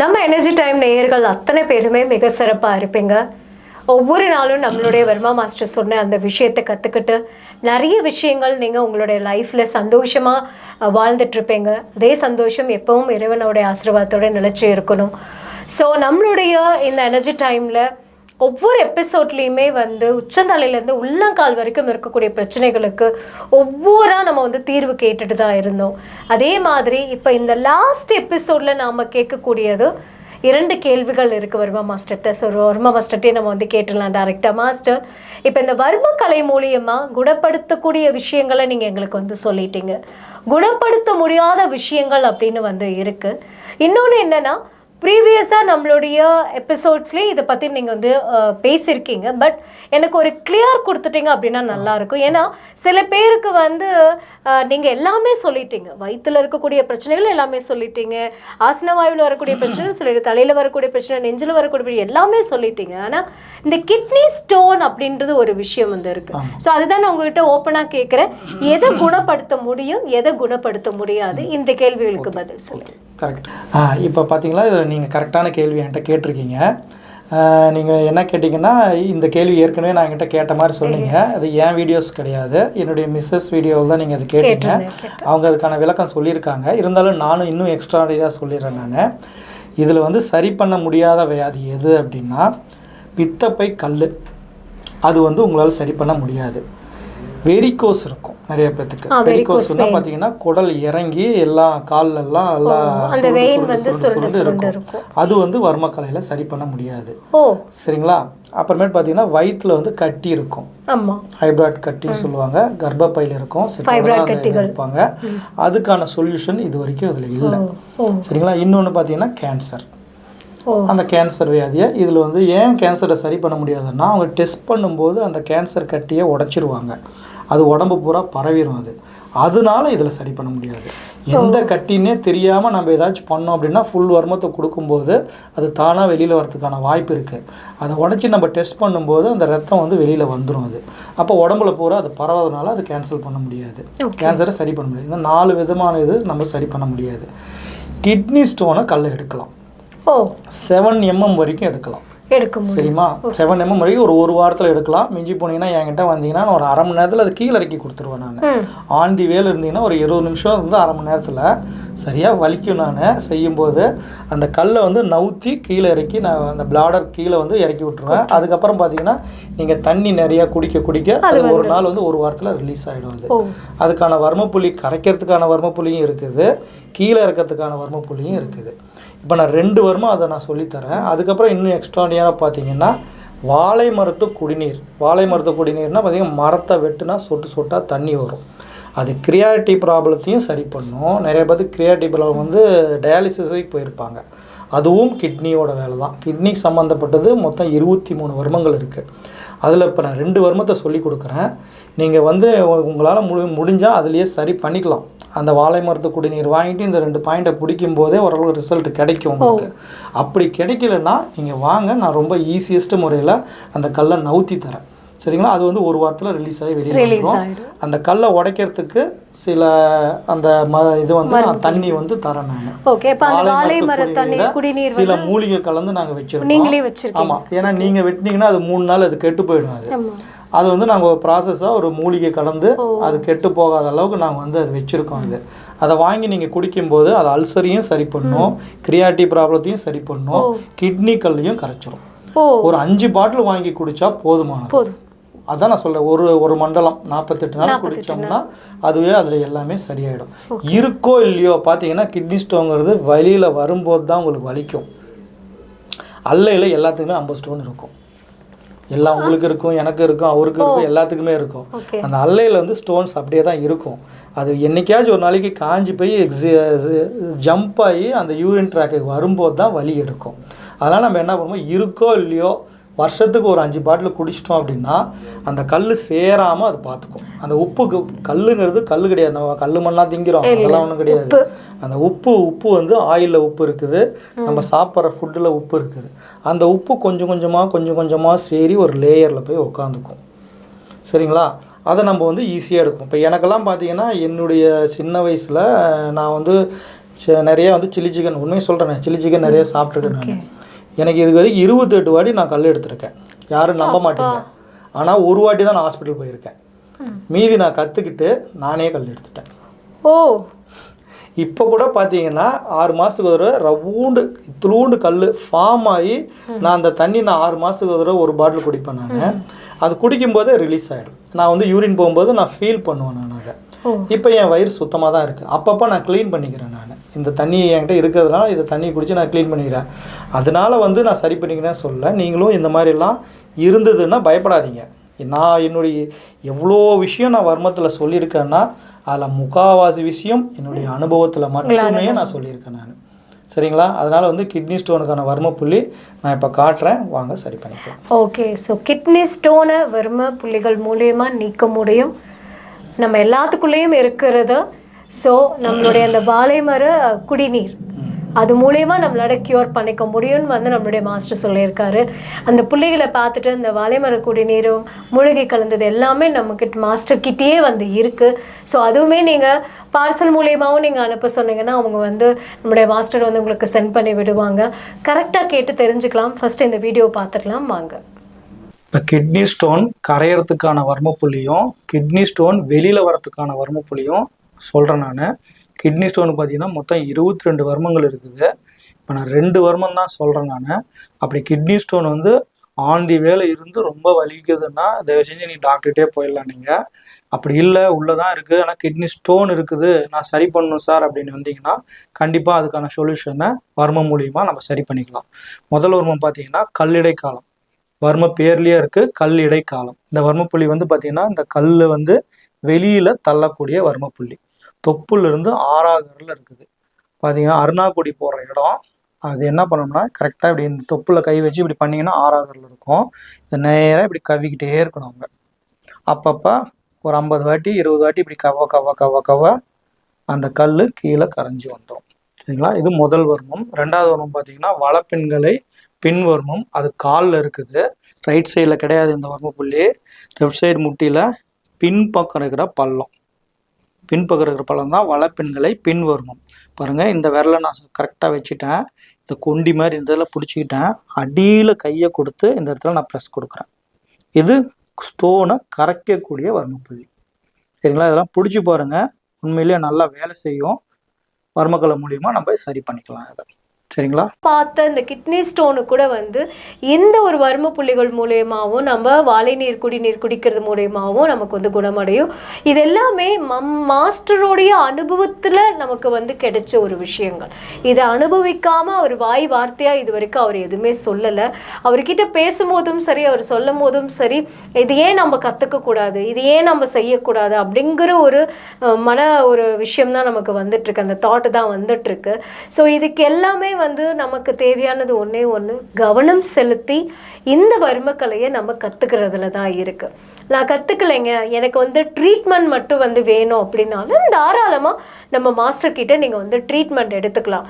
நம்ம energy time நேயர்கள் அத்தனை பேருமே மிக சிறப்பாக இருப்பீங்க. ஒவ்வொரு நாளும் நம்மளுடைய வர்மா மாஸ்டர் சொன்ன அந்த விஷயத்தை கற்றுக்கிட்டு நிறைய விஷயங்கள் நீங்கள் உங்களுடைய லைஃப்பில் சந்தோஷமாக வாழ்ந்துட்டுருப்பீங்க அதே சந்தோஷம் எப்பவும் இறைவனுடைய ஆசீர்வாதத்தோடு நிலச்சி இருக்கணும். ஸோ நம்மளுடைய இந்த எனர்ஜி டைமில் ஒவ்வொரு எபிசோட்லேயுமே வந்து உச்சந்தலையிலேருந்து உள்ளங்கால் வரைக்கும் இருக்கக்கூடிய பிரச்சனைகளுக்கு ஒவ்வொரு நம்ம வந்து தீர்வு கேட்டுட்டு தான் இருந்தோம். அதே மாதிரி இப்போ இந்த லாஸ்ட் எபிசோடில் நாம் கேட்கக்கூடியது இரண்டு கேள்விகள் இருக்குது வர்மா மாஸ்டர்கிட்ட ஸோ வர்மா மாஸ்டர்கிட்டே நம்ம வந்து கேட்டுடலாம் டேரெக்டாக மாஸ்டர் இப்போ இந்த வர்ம கலை மூலியமாக குணப்படுத்தக்கூடிய விஷயங்களை நீங்கள் எங்களுக்கு வந்து சொல்லிட்டீங்க. குணப்படுத்த முடியாத விஷயங்கள் அப்படின்னு வந்து இருக்குது இன்னொன்று என்னென்னா ப்ரீவியஸாக நம்மளுடைய எபிசோட்ஸ்லேயே இதை பற்றி நீங்கள் வந்து பேசியிருக்கீங்க. பட் எனக்கு ஒரு கிளியர் கொடுத்துட்டீங்க அப்படின்னா நல்லாயிருக்கும் ஏன்னா சில பேருக்கு வந்து நீங்கள் எல்லாமே சொல்லிட்டீங்க. வயிற்றில் இருக்கக்கூடிய பிரச்சனைகள் எல்லாமே சொல்லிட்டீங்க. ஆசன வாயுவில் வரக்கூடிய பிரச்சனைகள் சொல்லிட்டு தலையில் வரக்கூடிய பிரச்சனை நெஞ்சில் வரக்கூடிய எல்லாமே சொல்லிட்டீங்க. ஆனால் இந்த கிட்னி ஸ்டோன் அப்படின்றது ஒரு விஷயம் வந்து இருக்கு. ஸோ அதுதான் நான் உங்ககிட்ட ஓப்பனாக கேட்குறேன் எதை குணப்படுத்த முடியும் எதை குணப்படுத்த முடியாது? இந்த கேள்விகளுக்கு பதில் சொல்லுங்க. கரெக்ட் இப்போ பார்த்தீங்களா இது நீங்கள் கரெக்டான கேள்வி என்கிட்ட கேட்டிருக்கீங்க. நீங்கள் என்ன கேட்டிங்கன்னா இந்த கேள்வி ஏற்கனவே நான் என்கிட்ட கேட்ட மாதிரி சொன்னீங்க. அது என் வீடியோஸ் கிடையாது. என்னுடைய மிஸ்ஸஸ் வீடியோவில் தான் நீங்கள் அது கேட்டீங்க. அவங்க அதுக்கான விளக்கம் சொல்லியிருக்காங்க. இருந்தாலும் நானும் இன்னும் எக்ஸ்ட்ராடியாக சொல்லிடுறேன் நான். இதில் வந்து சரி பண்ண முடியாத வியாதி எது அப்படின்னா பித்தப்பை கல் அது வந்து உங்களால் சரி பண்ண முடியாது. வெரிகோஸ் இருக்கும். நிறைய பேத்துக்கு. வெரிகோஸ்னா பார்த்தீங்கன்னா குடல் இறங்கி எல்லாம் கால்ல எல்லாம் எல்லாம் இருக்கும். அது வந்து வர்மக்கலையில சரி பண்ண முடியாது. சரிங்களா? அப்புறமேட்டு பார்த்தீங்கன்னா வயிற்றுல வந்து கட்டி இருக்கும். ஹைப்ராய்ட் கட்டின்னு சொல்லுவாங்க. கர்ப்பப்பையில் இருக்கும். இருப்பாங்க. அதுக்கான சொல்யூஷன் இது வரைக்கும் இதில் இல்லை. சரிங்களா? இன்னொன்று பார்த்தீங்கன்னா கேன்சர் அந்த கேன்சர் வியாதியை இதில் வந்து ஏன் கேன்சரை சரி பண்ண முடியாதுன்னா அவங்க டெஸ்ட் பண்ணும்போது அந்த கேன்சர் கட்டியை உடைச்சிருவாங்க. அது உடம்பு பூரா பரவிடும் அது. அதனால இதில் சரி பண்ண முடியாது. எந்த கட்டின்னே தெரியாமல் நம்ம ஏதாச்சும் பண்ணோம் அப்படின்னா ஃபுல் வர்மத்தை கொடுக்கும்போது அது தானாக வெளியில் வரதுக்கான வாய்ப்பு இருக்குது அதை உடச்சி நம்ம டெஸ்ட் பண்ணும்போது அந்த ரத்தம் வந்து வெளியில் வந்துடும் அது. அப்போ உடம்புல பூரா அது பரவதுனால அது கேன்சல் பண்ண முடியாது. கேன்சரை சரி பண்ண முடியாது. இந்த நாலு விதமான இது நம்ம சரி பண்ண முடியாது. கிட்னி ஸ்டோனை கல்லை எடுக்கலாம். ஓ. செவன் எம்எம் வரைக்கும் எடுக்கலாம். எடுக்க சரிம்மா? செவன் எம்எம் வரைக்கும் ஒரு ஒரு வாரத்தில் எடுக்கலாம். மிஞ்சி போனீங்கன்னா என்கிட்ட வந்தீங்கன்னா ஒரு அரை மணி நேரத்தில் அது கீழே இறக்கி கொடுத்துருவேன் நான். ஆன் தி வேல இருந்தீங்கன்னா ஒரு இருபது நிமிஷம் இருந்து அரை மணி நேரத்தில் சரியாக வலிக்கும் நான். செய்யும்போது அந்த கல்லை வந்து நவுத்தி கீழே இறக்கி நான் அந்த பிளாடர் கீழே வந்து இறக்கி விட்டுருவேன். அதுக்கப்புறம் பார்த்தீங்கன்னா நீங்கள் தண்ணி நிறையா குடிக்க குடிக்க அது ஒரு நாள் வந்து ஒரு வாரத்தில் ரிலீஸ் ஆகிடும் அது. அதுக்கான வர்மப்புள்ளி கரைக்கிறதுக்கான வர்மப்புள்ளியும் இருக்குது. கீழே இறக்கிறதுக்கான வர்மப்புள்ளியும் இருக்குது. இப்போ நான் ரெண்டு வருமோ அதை நான் சொல்லித்தரேன். அதுக்கப்புறம் இன்னும் எக்ஸ்ட்ரானியாக பார்த்தீங்கன்னா வாழை மரத்து குடிநீர். வாழை மரத்து குடிநீர்னால் பார்த்தீங்கன்னா மரத்தை வெட்டுனா சொட்டு சொட்டாக தண்ணி வரும். அது கிரியாட்டி ப்ராப்ளத்தையும் சரி பண்ணும். நிறைய பேர் கிரியாட்டி ப்ராப்ளம் வந்து டயாலிசிஸுக்கு போயிருப்பாங்க. அதுவும் கிட்னியோட வேலை தான் கிட்னி சம்மந்தப்பட்டது மொத்தம் இருபத்தி மூணு வருமங்கள் இருக்குது அதில் இப்போ நான் ரெண்டு வருமத்தை சொல்லி கொடுக்குறேன். நீங்கள் வந்து உங்களால் முடி முடிஞ்சால் அதுலேயே சரி பண்ணிக்கலாம். அந்த வாழை மரத்து குடிநீர் வாங்கிட்டு இந்த ரெண்டு பாயிண்ட்டை பிடிக்கும் போதே ஓரளவு ரிசல்ட் கிடைக்கும் உங்களுக்கு. அப்படி கிடைக்கலன்னா நீங்கள் வாங்க நான் ரொம்ப ஈஸியஸ்ட் முறையில் அந்த கல்லை நவுத்தி தரேன். சரிங்களா? அது வந்து ஒரு வாரத்தில் ரிலீஸ் ஆகி வெளியே அந்த கல்லை உடைக்கிறதுக்கு சில அந்த ம இது வந்து நான் தண்ணி வந்து தரேன் நான். ஓகே இப்போ அந்த வாழை மர தண்ணி குடிநீர் சில மூலிகை கலந்து நாங்கள் வச்சிருக்கோம். நீங்களே வச்சிருக்கீங்க. ஆமாம் ஏன்னா நீங்கள் வெட்டினீங்கன்னா அது மூணு நாள் அது கெட்டு போயிடும் அது. அது வந்து நாங்கள் ஒரு ப்ராசஸாக ஒரு மூலிகை கலந்து அது கெட்டு போகாத அளவுக்கு நாங்கள் வந்து அது வச்சுருக்கோம் இது அதை வாங்கி நீங்கள் குடிக்கும்போது அது அல்சரையும் சரி பண்ணும் கிரியாட்டி ப்ராப்ளத்தையும் சரி பண்ணும் கிட்னி கல்லையும் கரைச்சிரும். ஒரு அஞ்சு பாட்டில் வாங்கி குடிச்சா போதுமானது. போதும். அதான் நான் சொல்றேன். ஒரு ஒரு மண்டலம் நாற்பத்தெட்டு நாள் குடிச்சோம்னா அதுவே அதில் எல்லாமே சரியாயிடும். இருக்கோ இல்லையோ பார்த்தீங்கன்னா கிட்னி ஸ்டோங்கிறது வலியில் வரும்போது தான் உங்களுக்கு வலிக்கும். அல்லையில் எல்லாத்துக்குமே ஐம்பது ஸ்டோன் இருக்கும். எல்லாம் உங்களுக்கு இருக்கும் எனக்கு இருக்கும் அவருக்கு இருக்கும் எல்லாத்துக்குமே இருக்கும். அந்த அல்லையில் வந்து ஸ்டோன்ஸ் அப்படியே தான் இருக்கும். அது என்னைக்காச்சும் ஒரு நாளைக்கு காஞ்சி போய் ஜம்ப் ஆகி அந்த யூரின் ட்ராக்குக்கு வரும்போது தான் வலி எடுக்கும். அதனால் நம்ம என்ன பண்ணுவோம்? இருக்கோ இல்லையோ வருஷத்துக்கு ஒரு அஞ்சு பாட்டில் குடிச்சிட்டோம் அப்படின்னா அந்த கல் சேராமல் அது பார்த்துக்கும். அந்த உப்புக்கு கல்லுங்கிறது கல் கிடையாது. நம்ம கல் மண்ணாக திங்கிறோம். அதெல்லாம் ஒன்றும் கிடையாது. அந்த உப்பு உப்பு வந்து ஆயிலில் உப்பு இருக்குது. நம்ம சாப்பிட்ற ஃபுட்டில் உப்பு இருக்குது. அந்த உப்பு கொஞ்சம் கொஞ்சமாக கொஞ்சம் கொஞ்சமாக சேரி ஒரு லேயரில் போய் உக்காந்துக்கும். சரிங்களா? அதை நம்ம வந்து ஈஸியாக எடுக்கும். இப்போ எனக்கெல்லாம் பார்த்தீங்கன்னா என்னுடைய சின்ன வயசில் நான் வந்து ச- நிறைய வந்து சில்லி சிக்கன். உண்மையை சொல்கிறேன் சில்லி சிக்கன் நிறைய சாப்பிட்ருக்கேன் நான். எனக்கு இது வரைக்கும் இருபத்தெட்டு வாட்டி நான் கல் எடுத்திருக்கேன். யாரும் நம்ப மாட்டீங்க. ஆனால் ஒரு வாட்டி தான் நான் ஹாஸ்பிட்டல் போயிருக்கேன். மீதி நான் கற்றுக்கிட்டு நானே கல் எடுத்துட்டேன். ஓ. இப்போ கூட பார்த்தீங்கன்னா ஆறு மாதத்துக்கு ஒரு தடவை ரவுண்டு இத்துளூண்டு கல் ஃபார்ம் ஆகி நான் அந்த தண்ணி நான் ஆறு மாதத்துக்கு ஒரு தடவை ஒரு பாட்டில் குடிப்பேன் நான். அது குடிக்கும்போதே ரிலீஸ் ஆகிடும் நான் வந்து யூரின் போகும்போது நான் ஃபீல் பண்ணுவேன் நான் அதை. இப்போ என் வயிறு சுத்தமாக தான் இருக்குது அப்பப்போ நான் க்ளீன் பண்ணிக்கிறேன் நான். இந்த தண்ணி என்கிட்ட இருக்கிறதுனால இந்த தண்ணியை குடிச்சு நான் க்ளீன் பண்ணிக்கிறேன். அதனால வந்து நான் சரி பண்ணிக்கிறேன்னு சொல்ல நீங்களும் இந்த மாதிரிலாம் இருந்ததுன்னா பயப்படாதீங்க. நான் என்னுடைய எவ்வளோ விஷயம் நான் வர்மத்தில் சொல்லியிருக்கேன்னா அதில் முக்காவாசி விஷயம் என்னுடைய அனுபவத்தில் மட்டுமே நான் சொல்லியிருக்கேன் நான். சரிங்களா? அதனால் வந்து கிட்னி ஸ்டோனுக்கான வர்ம புள்ளி நான் இப்போ காட்டுறேன். வாங்க சரி பண்ணிக்கலாம். ஓகே ஸோ கிட்னி ஸ்டோனை வர்ம புள்ளிகள் மூலயமா நீக்க முடியும். நம்ம எல்லாத்துக்குள்ளேயும் இருக்கிறது. ஸோ நம்மளுடைய அந்த வாழை மர குடிநீர் அது மூலயமா நம்மளால க்யூர் பண்ணிக்க முடியும்னு வந்து நம்மளுடைய மாஸ்டர் சொல்லியிருக்காரு. அந்த புள்ளிகளை பார்த்துட்டு இந்த வாழைமர குடிநீரும் மூலிகை கலந்தது எல்லாமே நம்மக்கிட்ட மாஸ்டர் கிட்டேயே வந்து இருக்குது ஸோ அதுவுமே நீங்கள் பார்சல் மூலியமாகவும் நீங்கள் அனுப்ப சொன்னீங்கன்னா அவங்க வந்து நம்மளுடைய மாஸ்டர் வந்து உங்களுக்கு சென்ட் பண்ணி விடுவாங்க. கரெக்டாக கேட்டு தெரிஞ்சுக்கலாம். ஃபஸ்ட்டு இந்த வீடியோ பார்த்துக்கலாம் வாங்க. இப்போ கிட்னி ஸ்டோன் கரையிறதுக்கான வர்ம புள்ளியும் கிட்னி ஸ்டோன் வெளியில் வரத்துக்கான வர்ம புள்ளியும் சொல்கிறேன் நான். கிட்னி ஸ்டோனுக்கு பார்த்தீங்கன்னா மொத்தம் இருபத்தி ரெண்டு வர்மங்கள் இருக்குது. இப்போ நான் ரெண்டு வர்மம் தான் சொல்கிறேன் நான். அப்படி கிட்னி ஸ்டோன் வந்து ஆன் தி வேலை இருந்து ரொம்ப வலிக்குதுன்னா தயவு செஞ்சு நீ டாக்டர்கிட்டே போயிடலாம் நீங்கள் அப்படி இல்லை உள்ளே தான் இருக்குது ஆனால் கிட்னி ஸ்டோன் இருக்குது. நான் சரி பண்ணணும் சார் அப்படின்னு வந்தீங்கன்னா கண்டிப்பாக அதுக்கான சொல்யூஷனை வர்மம் மூலியமாக நம்ம சரி பண்ணிக்கலாம். முதல் வர்மம் பார்த்தீங்கன்னா கல்லிடை காலம் வர்ம பேர்லயே இருக்கு கல் இடைக்காலம். இந்த வர்மப்புள்ளி வந்து பாத்தீங்கன்னா இந்த கல் வந்து வெளியில தள்ளக்கூடிய வர்மப்புள்ளி. தொப்புல இருந்து ஆறாகரில் இருக்குது. பாத்தீங்கன்னா அருணாக்குடி போடுற இடம். அது என்ன பண்ணணும்னா கரெக்டாக இப்படி இந்த தொப்புல கை வச்சு இப்படி பண்ணீங்கன்னா ஆறாகரில் இருக்கும். இந்த நேராக இப்படி கவிக்கிட்டே இருக்கணும் அவங்க. அப்பப்போ ஒரு ஐம்பது வாட்டி இருபது வாட்டி இப்படி கவ கவ கவ கவ அந்த கல் கீழே கரைஞ்சி வந்துடும் சரிங்களா இது முதல் வர்மம் ரெண்டாவது வர்மம் பார்த்தீங்கன்னா வளப்பெண்களை பின்வர்மம். அது காலில் இருக்குது. ரைட் சைடில் கிடையாது இந்த வர்ம புள்ளி லெஃப்ட் சைடு முட்டியில் பின்பக்கம் இருக்கிற பள்ளம். பின்பக்கம் இருக்கிற பள்ளம் தான் வளப்பெண்களை பின்வர்மம். பாருங்கள் இந்த விரலை நான் கரெக்டாக வச்சுட்டேன். இந்த கொண்டி மாதிரி இந்த இதில் பிடிச்சிக்கிட்டேன். அடியில் கையை கொடுத்து இந்த இடத்துல நான் ப்ரெஸ் கொடுக்குறேன். இது ஸ்டோனை கரைக்கக்கூடிய வர்ம புள்ளி சரிங்களா? இதெல்லாம் பிடிச்சி பாருங்கள் உண்மையிலேயே நல்லா வேலை செய்யும். வர்மக்கலை மூலியமா நம்ம சரி பண்ணிக்கலாம் அதை. சரிங்களா? பார்த்த இந்த கிட்னி ஸ்டோனு கூட வந்து இந்த ஒரு வர்ம புள்ளிகள் மூலயமாவும் நம்ம வாழை நீர் குடிநீர் குடிக்கிறது மூலயமாவும் நமக்கு வந்து குணமடையும். இது எல்லாமே மம் மாஸ்டருடைய அனுபவத்தில் நமக்கு வந்து கிடைச்ச ஒரு விஷயங்கள். இதை அனுபவிக்காம அவர் வாய் வார்த்தையா இது வரைக்கும் அவர் எதுவுமே சொல்லலை. அவர்கிட்ட பேசும்போதும் சரி அவர் சொல்லும் போதும் சரி இது ஏன் நம்ம கற்றுக்கக்கூடாது இது ஏன் நம்ம செய்யக்கூடாது? அப்படிங்கிற ஒரு மன ஒரு விஷயம் தான் நமக்கு வந்துட்டு இருக்கு. அந்த தாட் தான் வந்துட்டு இருக்கு. ஸோ இதுக்கு எல்லாமே வந்து நமக்கு தேவையானது ஒன்றே ஒன்று கவனம் செலுத்தி இந்த வர்மக்கலையை நம்ம கற்றுக்கிறதுல தான் இருக்குது நான் கற்றுக்கலைங்க எனக்கு வந்து ட்ரீட்மெண்ட் மட்டும் வந்து வேணும் அப்படின்னாலும் தாராளமாக நம்ம மாஸ்டர் கிட்டே நீங்கள் வந்து ட்ரீட்மெண்ட் எடுத்துக்கலாம்.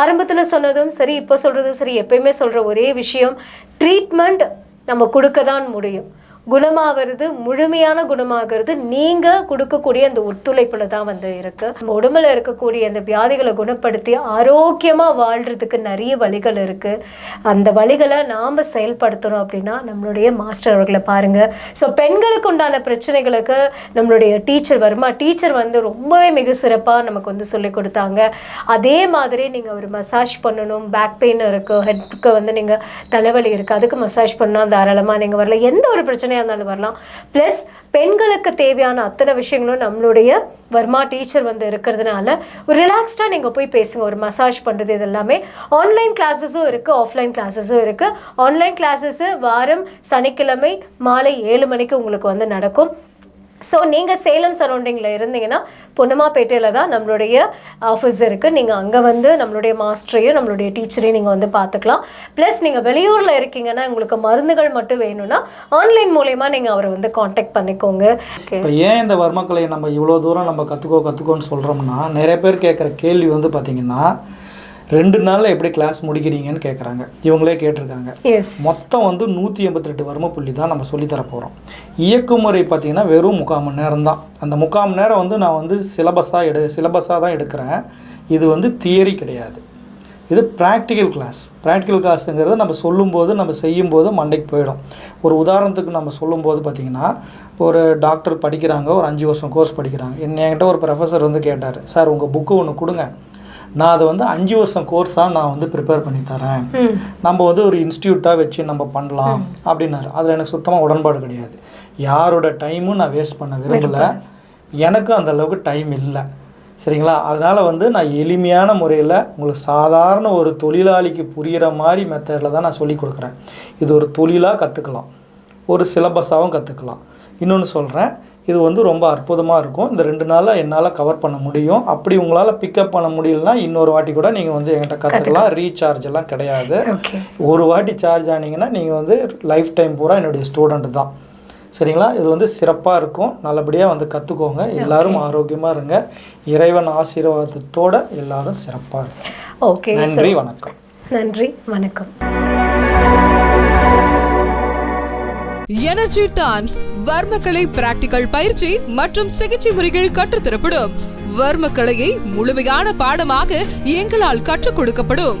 ஆரம்பத்தில் சொன்னதும் சரி இப்போ சொல்கிறதும் சரி எப்பயுமே சொல்கிற ஒரே விஷயம் ட்ரீட்மெண்ட் நம்ம கொடுக்க தான் முடியும். குணமாகிறது முழுமையான குணமாகிறது நீங்கள் கொடுக்கக்கூடிய அந்த ஒத்துழைப்பில் தான் வந்து இருக்கு. நம்ம உடம்புல இருக்கக்கூடிய அந்த வியாதிகளை குணப்படுத்தி ஆரோக்கியமாக வாழ்கிறதுக்கு நிறைய வழிகள் இருக்குது அந்த வழிகளை நாம் செயல்படுத்தணும் அப்படின்னா நம்மளுடைய மாஸ்டர் அவர்களை பாருங்கள் ஸோ பெண்களுக்கு உண்டான பிரச்சனைகளுக்கு நம்மளுடைய டீச்சர் வருமா டீச்சர் வந்து ரொம்பவே மிக சிறப்பாக நமக்கு வந்து சொல்லி கொடுத்தாங்க. அதே மாதிரி நீங்கள் ஒரு மசாஜ் பண்ணணும் பேக் பெயின் இருக்குது ஹெட்க்கு வந்து நீங்கள் தலைவலி இருக்குது அதுக்கு மசாஜ் பண்ணால் தாராளமாக நீங்கள் வரல எந்த ஒரு பிரச்சனையாக இருந்தாலும் வரலாம். ப்ளஸ் பெண்களுக்கு தேவையான அத்தனை விஷயங்களும் நம்மளுடைய வர்மா டீச்சர் வந்து இருக்கிறதுனால ஒரு ரிலாக்ஸ்டாக நீங்கள் போய் பேசுங்க ஒரு மசாஜ் பண்ணுறது இது எல்லாமே ஆன்லைன் கிளாஸஸும் இருக்குது ஆஃப்லைன் கிளாஸஸும் இருக்குது ஆன்லைன் கிளாஸஸ் வாரம் சனிக்கிழமை மாலை ஏழு மணிக்கு உங்களுக்கு வந்து நடக்கும். ஸோ நீங்கள் சேலம் சரௌண்டிங்கில் இருந்தீங்கன்னா பொன்னமாப்பேட்டையில் தான் நம்மளுடைய ஆஃபீஸ் இருக்குது நீங்கள் அங்கே வந்து நம்மளுடைய மாஸ்டரையும் நம்மளுடைய டீச்சரையும் நீங்கள் வந்து பார்த்துக்கலாம். ப்ளஸ் நீங்கள் வெளியூரில் இருக்கீங்கன்னா உங்களுக்கு மருந்துகள் மட்டும் வேணும்னா ஆன்லைன் மூலயமா நீங்கள் அவரை வந்து காண்டாக்ட் பண்ணிக்கோங்க. இப்போ ஏன் இந்த வர்மக்கலையை நம்ம இவ்வளோ தூரம் நம்ம கற்றுக்கோ கற்றுக்கோன்னு சொல்கிறோம்னா நிறைய பேர் கேட்குற கேள்வி வந்து பார்த்தீங்கன்னா ரெண்டு நாளில் எப்படி கிளாஸ் முடிக்கிறீங்கன்னு கேட்குறாங்க இவங்களே கேட்டிருக்காங்க. மொத்தம் வந்து நூற்றி எண்பத்தெட்டு வர்ம புள்ளி தான் நம்ம சொல்லித்தர போகிறோம் இயக்குமுறை பார்த்தீங்கன்னா வெறும் முக்கால் மணி நேரம் தான். அந்த முக்கால் மணி நேரம் வந்து நான் வந்து சிலபஸாக எடு சிலபஸாக தான் எடுக்கிறேன். இது வந்து தியரி கிடையாது. இது ப்ராக்டிக்கல் கிளாஸ் ப்ராக்டிக்கல் கிளாஸுங்கிறது நம்ம சொல்லும்போது நம்ம செய்யும்போது மண்டைக்கு போயிடும். ஒரு உதாரணத்துக்கு நம்ம சொல்லும்போது பார்த்திங்கன்னா ஒரு டாக்டர் படிக்கிறாங்க ஒரு அஞ்சு வருஷம் கோர்ஸ் படிக்கிறாங்க. என்ன என்கிட்ட ஒரு ப்ரொஃபஸர் வந்து கேட்டார் சார் உங்கள் புக்கு ஒன்று கொடுங்க. நான் அதை வந்து அஞ்சு வருஷம் கோர்ஸாக நான் வந்து ப்ரிப்பேர் பண்ணி தரேன். நம்ம வந்து ஒரு இன்ஸ்டியூட்டாக வச்சு நம்ம பண்ணலாம் அப்படின்னாரு. அதில் எனக்கு சுத்தமாக உடன்பாடு கிடையாது. யாரோட டைமும் நான் வேஸ்ட் பண்ண விரும்பலை. எனக்கும் அந்த அளவுக்கு டைம் இல்லை. சரிங்களா? அதனால் வந்து நான் எளிமையான முறையில் உங்களுக்கு சாதாரண ஒரு தொழிலாளிக்கு புரிகிற மாதிரி மெத்தடில் தான் நான் சொல்லி கொடுக்குறேன். இது ஒரு தொழிலாக கற்றுக்கலாம் ஒரு சிலபஸாகவும் கற்றுக்கலாம் இன்னொன்று சொல்கிறேன் இது வந்து ரொம்ப அற்புதமாக இருக்கும். இந்த ரெண்டு நாளில் என்னால் கவர் பண்ண முடியும். அப்படி உங்களால் பிக்கப் பண்ண முடியலனா இன்னொரு வாட்டி கூட நீங்கள் வந்து என்கிட்ட கற்றுக்கலாம் ரீசார்ஜ் எல்லாம் கிடையாது. ஒரு வாட்டி சார்ஜ் ஆனீங்கன்னா நீங்கள் வந்து லைஃப் டைம் பூரா என்னுடைய ஸ்டூடெண்ட் தான். சரிங்களா? இது வந்து சிறப்பாக இருக்கும். நல்லபடியாக வந்து கற்றுக்கோங்க எல்லாரும் ஆரோக்கியமாக இருங்க. இறைவன் ஆசீர்வாதத்தோட எல்லாரும் சிறப்பாக இருங்க. ஓகே நன்றி வணக்கம். நன்றி வணக்கம். எனர்ஜி டைம்ஸ் வர்மக்கலை பிராக்டிகல் பயிற்சி மற்றும் சிகிச்சை முறைகள் கற்றுத்தரப்படும் வர்மக்கலையை முழுமையான பாடமாக எங்களால் கற்றுக் கொடுக்கப்படும்.